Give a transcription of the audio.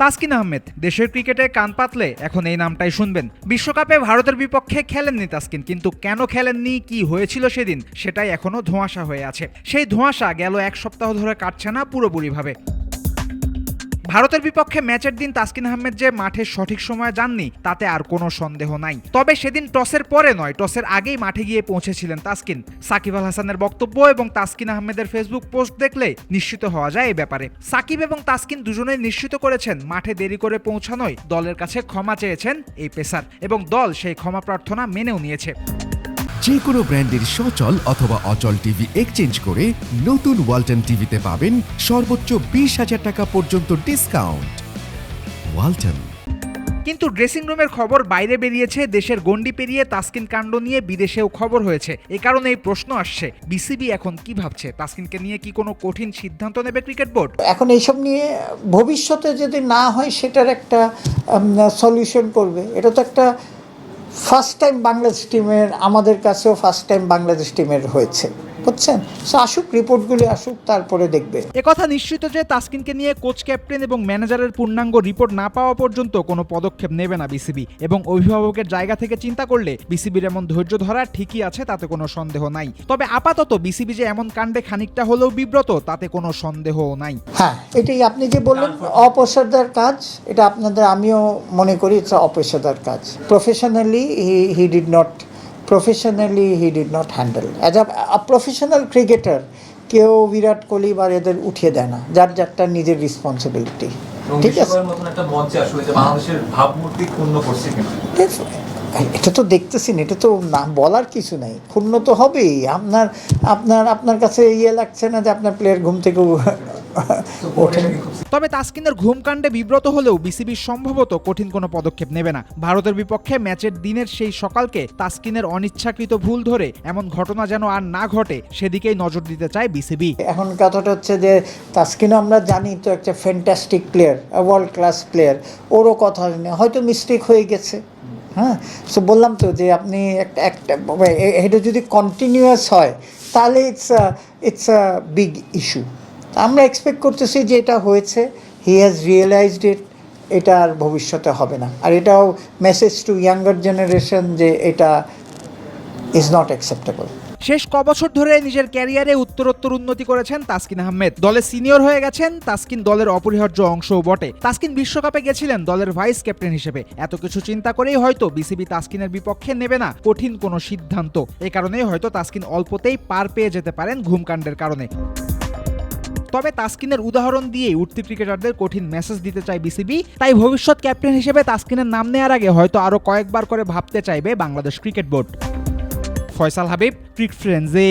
তাসকিন আহমেদ, দেশের ক্রিকেটে কান পাতলে এখন এই নামটাই শুনবেন। বিশ্বকাপে ভারতের বিপক্ষে খেলেননি তাসকিন, কিন্তু কেন খেলেননি, কি হয়েছিল সেদিন, সেটাই এখনও ধোঁয়াশা হয়ে আছে। সেই ধোঁয়াশা গেল এক সপ্তাহ ধরে কাটছে না পুরোপুরিভাবে। ভারতের বিপক্ষে ম্যাচের দিন তাসকিন আহমেদ যে মাঠে সঠিক সময়ে যাননি, তাতে আর কোনো সন্দেহ নাই। তবে সেদিন টসের পরে নয়, টসের আগেই মাঠে গিয়ে পৌঁছেছিলেন তাসকিন। সাকিব আল হাসানের বক্তব্য এবং তাসকিন আহমেদের ফেসবুক পোস্ট দেখলে নিশ্চিত হওয়া যায় এই ব্যাপারে। সাকিব এবং তাসকিন দুজনেই নিশ্চিত করেছেন, মাঠে দেরি করে পৌঁছানোয় দলের কাছে ক্ষমা চেয়েছেন এই পেসার এবং দল সেই ক্ষমা প্রার্থনা মেনেও নিয়েছে। যে কোনো ব্র্যান্ডের সচল অথবা অচল টিভি এক্সচেঞ্জ করে নতুন ওয়ালটন টিভিতে পাবেন সর্বোচ্চ বিশ হাজার টাকা পর্যন্ত ডিসকাউন্ট ওয়ালটন কিন্তু ড্রেসিং রুমের খবর বাইরে বেরিয়েছে দেশের গণ্ডি পেরিয়ে তাসকিন কাণ্ড নিয়ে বিদেশেও খবর হয়েছে। এ কারণে এই প্রশ্ন আসছে বিসিবি এখন কি ভাবছে? তাসকিনকে নিয়ে কি কোনো কঠিন সিদ্ধান্ত নেবে ক্রিকেট বোর্ড? এখন এইসব নিয়ে ভবিষ্যতে যদি না হয় সেটার একটা সলিউশন করবে। এটা তো একটা ফার্স্ট টাইম বাংলাদেশ টিমের আমাদের কাছেও ফার্স্ট টাইম বাংলাদেশ টিমের হয়েছে। বুঝছেন? সো আসুক রিপোর্টগুলি আসুক তারপরে দেখবে। একথা নিশ্চিত যে তাসকিনকে নিয়ে কোচ ক্যাপ্টেন এবং ম্যানেজারের পূর্ণাঙ্গ রিপোর্ট না পাওয়া পর্যন্ত কোনো পদক্ষেপ নেবে না বিসিবি। এবং অভিভাবকের জায়গা থেকে চিন্তা করলে বিসিবির এমন ধৈর্য ধরা ঠিকই আছে তাতে কোনো সন্দেহ নাই। তবে আপাতত বিসিবি যে এমন কাণ্ডে খানিকটা হলেও বিব্রত তাতে কোনো সন্দেহও নাই। হ্যাঁ এটাই আপনি যে বললেন অপেশাদার কাজ এটা আপনাদের আমিও মনে করি ইটস অপেশাদার কাজ। Professionally he he did not professionally he did not handle as a professional cricketer কেউ বিরাট কোহলি বা এদের উঠিয়ে দেয় না। যার যারটা নিজের রেসপন্সিবিলিটি ঠিক আছে? এটা তো দেখতেছেন এটা তো না বলার কিছু নাই। ক্ষুণ্ণ তো হবেই। আপনার আপনার আপনার কাছে ইয়ে লাগছে না যে আপনার প্লেয়ার ঘুম থেকে ওঠেন। তবে তাসকিনের ঘুমকাণ্ডে বিব্রত হলেও বিসিবি সম্ভবত কঠিন কোনো পদক্ষেপ নেবে না। ভারতের বিপক্ষে ম্যাচের দিনের সেই সকালকে তাসকিনের অনিচ্ছাকৃত ভুল ধরে এমন ঘটনা যেন আর না ঘটে সেদিকেই নজর দিতে চায় বিসিবি। এখন কথাটা হচ্ছে যে তাস্কিনও আমরা জানি তো একটা fantastic player world class player ওরও কথা নেই হয়তো মিস্টেক হয়ে গেছে। হ্যাঁ? সো বললাম তো যে আপনি একটা একটা এটা যদি কন্টিনিউয়াস হয় তাহলে it's it's a big issue আমরা এক্সপেক্ট করতেছি যে এটা হয়েছে হি হ্যাজ রিয়েলাইজড ইট এটা আর ভবিষ্যতে হবে না। আর এটাও মেসেজ টু ইয়াঙ্গার জেনারেশন যে এটা ইজ নট অ্যাকসেপ্টেবল শেষ ক বছর ধরে নিজের ক্যারিয়ারে উত্তরোত্তর উন্নতি করেছেন তাসকিন আহমেদ। দলে সিনিয়র হয়ে গেছেন তাসকিন দলের অপরিহার্য অংশও বটে। তাসকিন বিশ্বকাপে গেছিলেন দলের ভাইস ক্যাপ্টেন হিসেবে। এত কিছু চিন্তা করেই হয়তো বিসিবি তাসকিনের বিপক্ষে নেবে না, কঠিন কোনো সিদ্ধান্ত। এ কারণেই হয়তো তাসকিন অল্পতেই পার পেয়ে যেতে পারেন ঘুমকাণ্ডের কারণে। তবে তাসকিনের উদাহরণ দিয়ে উঠতি ক্রিকেটারদের কঠিন মেসেজ দিতে চায় বিসিবি। তাই ভবিষ্যৎ ক্যাপ্টেন হিসেবে তাসকিনের নাম নেওয়ার আগে হয়তো আরও কয়েকবার করে ভাবতে চাইবে Bangladesh cricket board. Faisal Habib, cric ফ্রেন্ডসে।